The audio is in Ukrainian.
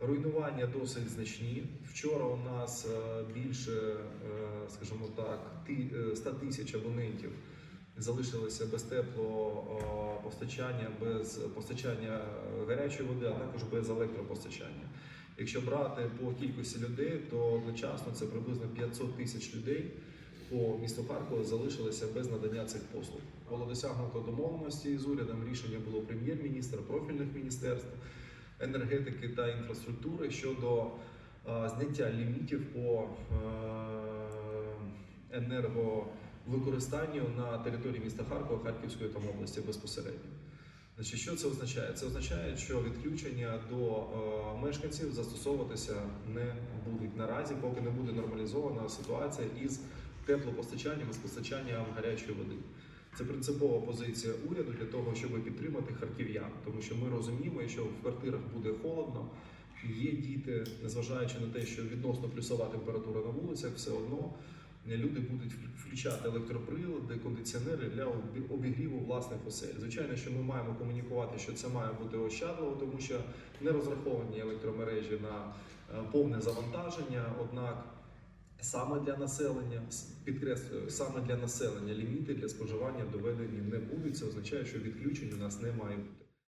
Руйнування досить значні. Вчора у нас е, більше, е, скажімо так, ти- е, 100 тисяч абонентів залишилися без теплого постачання, без постачання гарячої води, а також без електропостачання. Якщо брати по кількості людей, то одночасно це приблизно 500 тисяч людей по місту Харкову залишилися без надання цих послуг. Було досягнуто домовленості з урядом. Рішення було прем'єр-міністра, профільних міністерств енергетики та інфраструктури щодо зняття лімітів по енерговикористанню на території міста Харкова, Харківської там області безпосередньо. Значить, що це означає? Це означає, що відключення до мешканців застосовуватися не будуть наразі, поки не буде нормалізована ситуація із теплопостачанням і постачанням гарячої води. Це принципова позиція уряду для того, щоб підтримати харків'ян, тому що ми розуміємо, що в квартирах буде холодно. Є діти, незважаючи на те, що відносно плюсова температура на вулицях, все одно люди будуть включати електроприлади, кондиціонери для обігріву власних осель. Звичайно, що ми маємо комунікувати, що це має бути ощадливо, тому що не розраховані електромережі на е, повне завантаження. Однак саме для населення, підкреслюю, саме для населення ліміти для споживання доведені не будуть. Це означає, що відключень у нас не має бути.